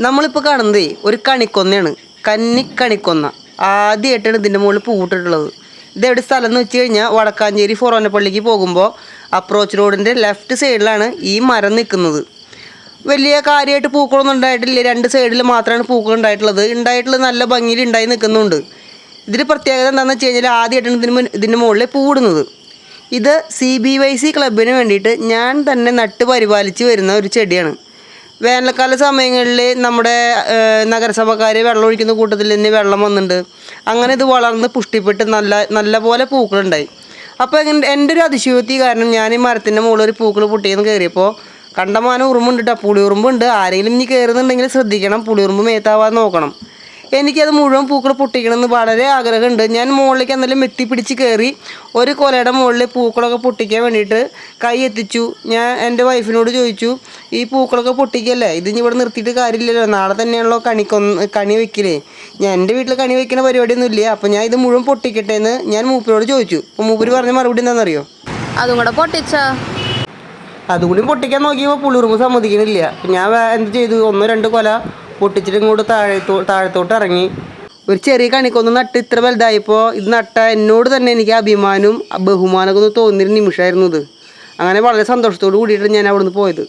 നമ്മളിപ്പോൾ കാണുന്നതേ ഒരു കണിക്കൊന്നയാണ്. കന്നിക്കണിക്കൊന്ന. ആദ്യമായിട്ടാണ് ഇതിന്റെ മുകളിൽ പൂട്ടിട്ടുള്ളത്. ഇതെവിടെ സ്ഥലം എന്ന് വെച്ച് കഴിഞ്ഞാൽ വടക്കാഞ്ചേരി ഫൊറോനപ്പള്ളിക്ക് പോകുമ്പോൾ അപ്രോച്ച് റോഡിന്റെ ലെഫ്റ്റ് സൈഡിലാണ് ഈ മരം നിൽക്കുന്നത്. വലിയ കാര്യമായിട്ട് പൂക്കളൊന്നും ഉണ്ടായിട്ടില്ല. രണ്ട് സൈഡിൽ മാത്രമാണ് പൂക്കൾ ഉണ്ടായിട്ടുള്ളത്. ഉണ്ടായിട്ടുള്ളത് നല്ല ഭംഗിയിൽ ഉണ്ടായി നിൽക്കുന്നുണ്ട്. ഇതിന്റെ പ്രത്യേകത എന്താണെന്ന് വെച്ച് കഴിഞ്ഞാൽ ആദ്യമായിട്ടാണ് ഇതിന് ഇതിന്റെ മുകളിൽ പൂടുന്നത് ഇത് സി ബി വൈ സി ക്ലബിന് വേണ്ടിയിട്ട് ഞാൻ തന്നെ നട്ട് പരിപാലിച്ച് വരുന്ന ഒരു ചെടിയാണ്. വേനൽക്കാല സമയങ്ങളിൽ നമ്മുടെ നഗരസഭക്കാർ വെള്ളം ഒഴിക്കുന്ന കൂട്ടത്തിൽ നിന്ന് വെള്ളം വന്നിട്ടുണ്ട്. അങ്ങനെ ഇത് വളർന്ന് പുഷ്ടിപ്പെട്ട് നല്ല നല്ല പോലെ പൂക്കളുണ്ടായി. അപ്പോൾ എന്റെ ഒരു അതിശയോക്തി കാരണം ഞാൻ ഈ മരത്തിന്റെ മുകളിൽ ഒരു പൂക്കൾ പൊട്ടിയെന്ന് കയറിയപ്പോൾ കണ്ടമാനം ഉറുമ്പുണ്ട് കേട്ടോ പുളിയുറുമ്പുണ്ട്. ആരെങ്കിലും ഇനി കയറുന്നുണ്ടെങ്കിൽ ശ്രദ്ധിക്കണം പുളിയുറുമ്പ് മേത്താവാൻ നോക്കണം. എനിക്കത് മുഴുവൻ പൂക്കൾ പൊട്ടിക്കണമെന്ന് വളരെ ആഗ്രഹമുണ്ട്. ഞാൻ മുകളിലേക്ക് എന്നാലും എത്തിപ്പിടിച്ച് കയറി ഒരു കൊലയുടെ മുകളിൽ പൂക്കളൊക്കെ പൊട്ടിക്കാൻ വേണ്ടിയിട്ട് കൈ എത്തിച്ചു. ഞാൻ എന്റെ വൈഫിനോട് ചോദിച്ചു ഈ പൂക്കളൊക്കെ പൊട്ടിക്കല്ലേ? ഇത് ഇവിടെ നിർത്തിയിട്ട് കാര്യമില്ലല്ലോ. നാളെ തന്നെയാണല്ലോ കണിക്കൊന്ന് കണി വെക്കില്ലേ ഞാൻ എന്റെ വീട്ടിൽ കണി വെക്കുന്ന പരിപാടിയൊന്നും ഇല്ല അപ്പോൾ ഞാൻ ഇത് മുഴുവൻ പൊട്ടിക്കട്ടെ എന്ന് ഞാൻ മൂപ്പരോട് ചോദിച്ചു. അപ്പോൾ മൂപ്പര് പറഞ്ഞ മറുപടി എന്താണെന്നറിയോ? അതും കൂടെ പൊട്ടിച്ചാ? അതുകൂടി പൊട്ടിക്കാൻ നോക്കിയപ്പോൾ പുളിറുമ്പ് സമ്മതിക്കണില്ല. ഞാൻ എന്ത് ചെയ്തു? ഒന്നോ രണ്ട് കൊല പൊട്ടിച്ചിട്ട് ഇങ്ങോട്ട് താഴെത്തോ താഴത്തോട്ട് ഇറങ്ങി. ഒരു ചെറിയ കണിക്കൊന്ന് നട്ട് ഇത്ര വലുതായപ്പോൾ ഇത് നട്ട എന്നോട് തന്നെ എനിക്ക് അഭിമാനവും ബഹുമാനമൊക്കെ ഒന്ന് തോന്നിയൊരു നിമിഷമായിരുന്നു ഇത്. അങ്ങനെ വളരെ സന്തോഷത്തോട് കൂടിയിട്ട് ഞാൻ അവിടുന്ന് പോയത്.